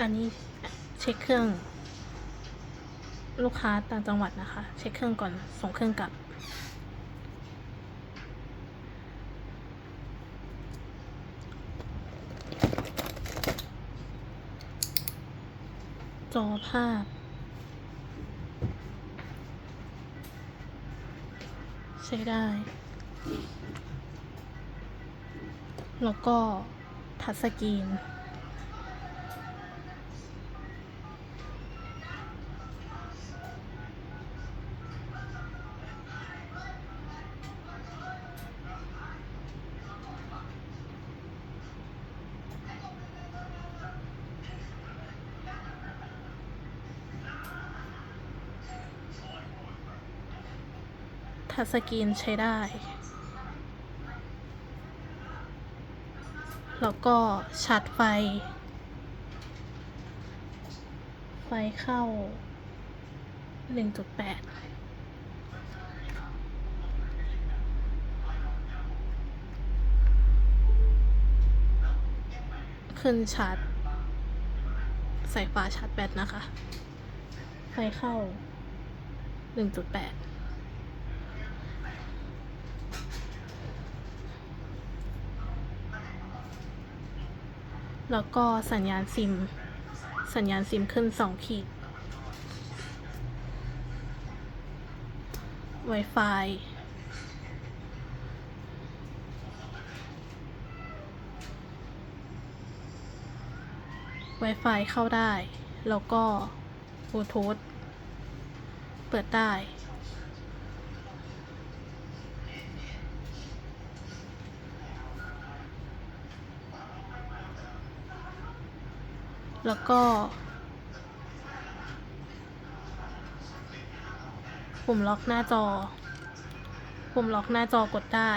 อันนี้เช็คเครื่อง ลูกค้าต่างจังหวัดนะคะ เช็คเครื่องก่อนส่งเครื่องกลับ จอภาพ ใช้ได้ แล้วก็ทัชสกรีน ทัชสกรีนใช้ได้ แล้วก็ชาร์จไฟ ไฟเข้า 1.8ขึ้นชาร์จสายฟ้าชาร์จแบตนะคะ ไฟเข้า 1.8 แล้วก็สัญญาณซิม สัญญาณซิมขึ้นสองขีด Wi-Fi ไวไฟเข้าได้ แล้วก็บลูทูธเปิดได้ แล้วก็ ปุ่มล็อกหน้าจอ ปุ่มล็อกหน้าจอกดได้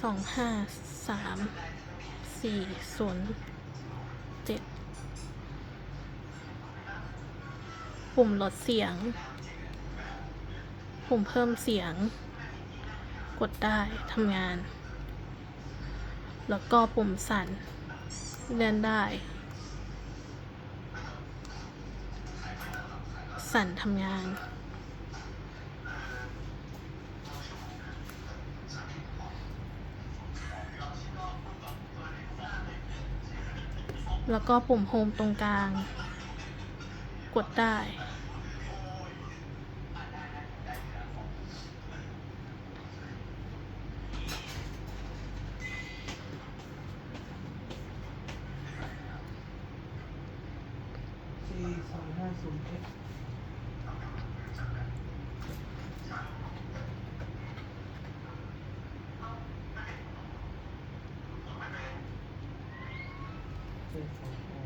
สองห้าสามสี่ศูนย์เจ็ดปุ่มลดเสียง ปุ่มเพิ่มเสียง กดได้ทำงาน แล้วก็ปุ่มสั่นเลื่อนได้ สั่นทำงาน แล้วก็ปุ่มโฮมตรงกลาง กดได้ องห้าศูนย์เอ็ดเจ็ดสองห้า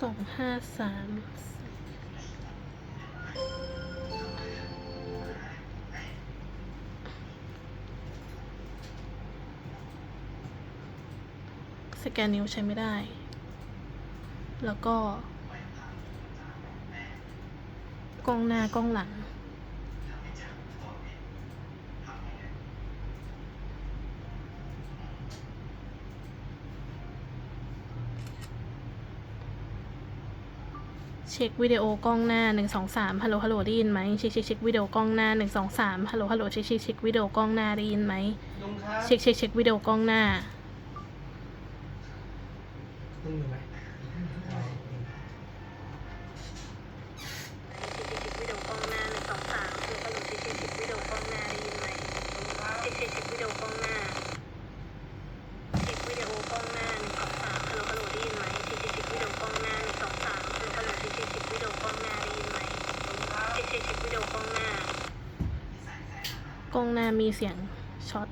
สองห้าสาม สแกนนิ้วใช้ไม่ได้ แล้วก็ กล้องหน้ากล้องหลัง เช็ควิดีโอกล้องหน้าหนึ่งสองสามฮัลโหลฮัลโหลได้ยินไหมเช็คเช็คเช็ควิดีโอกล้องหน้าหนึ่งสองสามฮัลโหลฮัลโหลเช็คเช็คเช็ควิดีโอกล้องหน้าได้ยินไหมลุงครับเช็คเช็คเช็ควิดีโอกล้องหน้า ลุงอยู่ไหมวิดีโอกล้องหน้าหนึ่งสองสามฮัลโหลฮัลโลเช็คเช็คเช็ควิดีโอกล้องหน้าได้ยินไหมช็คเช็คเช็ควิดีโอกล้องหน้าช็ควิดีโอกล้องหน้าหนึ่งสองสามฮัลโหลฮัลโหลได้ยินไหมช็คเช็คเช็ควิดีโอกล้องหน้าหนึ่งสองสามฮัลโหลฮัลโลเช็คเช็คเช็ควิดีโอกล้องหน้าได้ยินไหมช็คเช็คเช็ควิดีโอกล้องหน้ากล้องหน้ามีเสียงช็อต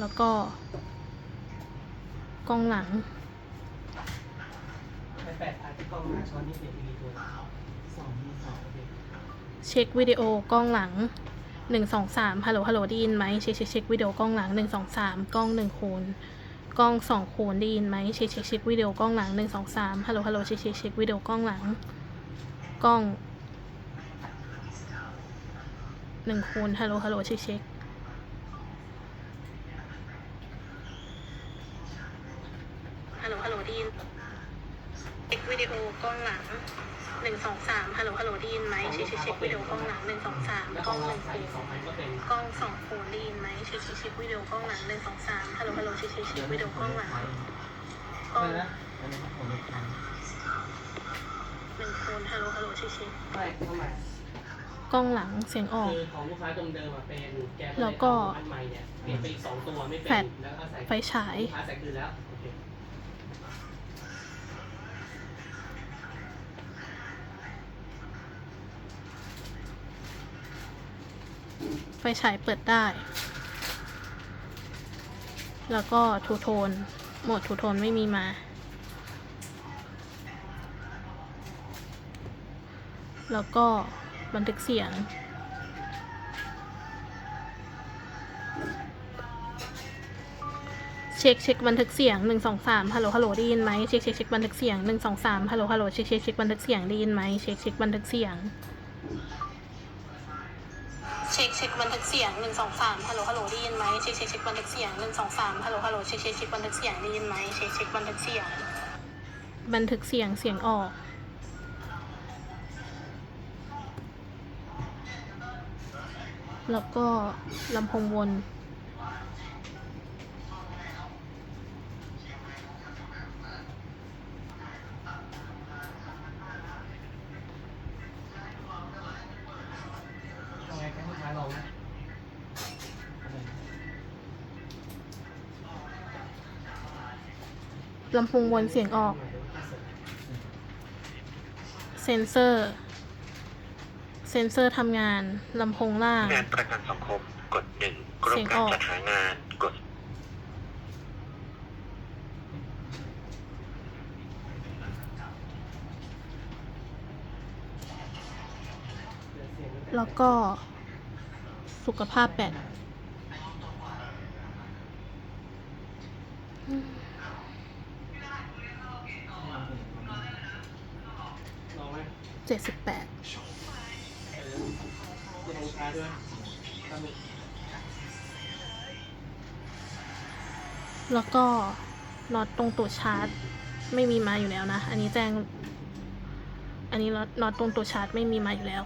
แล้วก็กล้องหลัง แปดพันที่กล้องหน้าช้อนนี่เด็กมีตัวสองมีสองเด็กเช็ควิดีโอกล้องหลังหนึ่งสองสามฮัลโหลฮัลโหลได้ยินไหมเช็คเช็คเช็ควิดีโอกล้องหลังหนึ่งสองสามกล้องหนึ่งคูณกล้องสองโคนได้ยินไหมเช็คเช็คเช็ควิดีโอกล้องหลังหนึ่งสองสามฮัลโหลฮัลโหลเช็คเช็คเช็ควิดีโอกล้องหลัง กล้องหนึ่งโคนฮัลโหลฮัลโหลเช็คเช็คฮัลโหลฮัลโหลได้ยิน เช็ควิดีโอกล้องหลังหนึ่งสองสามฮัลโหลฮัลโหลได้ยินไหมเช็คเช็คเช็ควิดีโอกล้องหลังหนึ่งสองสามแล้วกขล้อองงหเรานึ่งใส่โคนสองอันก็เป็นกล้องสองโคนได้ยินไหมเช็คเช็คเช็ควิดีโอกล้องหลังหนึ่งสองสามฮัลโหลฮัลโหลเช็คเช็คเช็ควิดีโอกล้องหลังกล้องนะอันนี้ผมไม่ทันหนึ่งโคนฮัลโหลฮัลโหลเช็คเช็คไม่เข้ามากล้องหลังเสียงออกคือของลูกค้าเดิมๆอะเป็นแกแล้วก็อันใหม่เนี่ยเปลี่ยนไปอีกสองตัวไม่เป็แฟลนชแล้วก็ใส่ไฟฉาย ลูกค้าใส่คืนแล้วโอเค ไฟฉายเปิดได้ แล้วก็ทูโทน โหมดทูโทนไม่มีมา แล้วก็บันทึกเสียง เช็คเช็คบันทึกเสียงหนึ่งสองสามฮัลโหลฮัลโหลได้ยินไหมเช็คเช็คเช็คบันทึกเสียงหนึ่งสองสามฮัลโหลฮัลโหลเช็คเช็คเช็คบันทึกเสียงได้ยินไหมเช็คเช็คบันทึกเสียง เช็คบันทึกเสียงหนึ่งสองสามฮัลโหลฮัลโหลได้ยินไหมเช็คเช็คเช็คบันทึกเสียงหนึ่งสองสามฮัลโหลฮัลโหลเช็คเช็คเช็คบันทึกเสียงได้ยินไหมเช็คเช็คบันทึกเสียง บันทึกเสียงเสียงออกแล้วก็ลำโพงวน ลำโพงวนเสียงออก เซนเซอร์ เซนเซอร์ทำงานลำโพงล่าง งานประกันสังคมกดหนึ่งกรเสีมยงกาอรอกจัดหางานกดแล้วก็สุขภาพแบต เจ็ดสิบแปดแล้วก็น็อตตรงตัวชาร์จ ไม่มีมาอยู่แล้วนะ อันนี้แจ้ง อันนี้น็อตน็อตตรงตัวชาร์จไม่มีมาอยู่แล้ว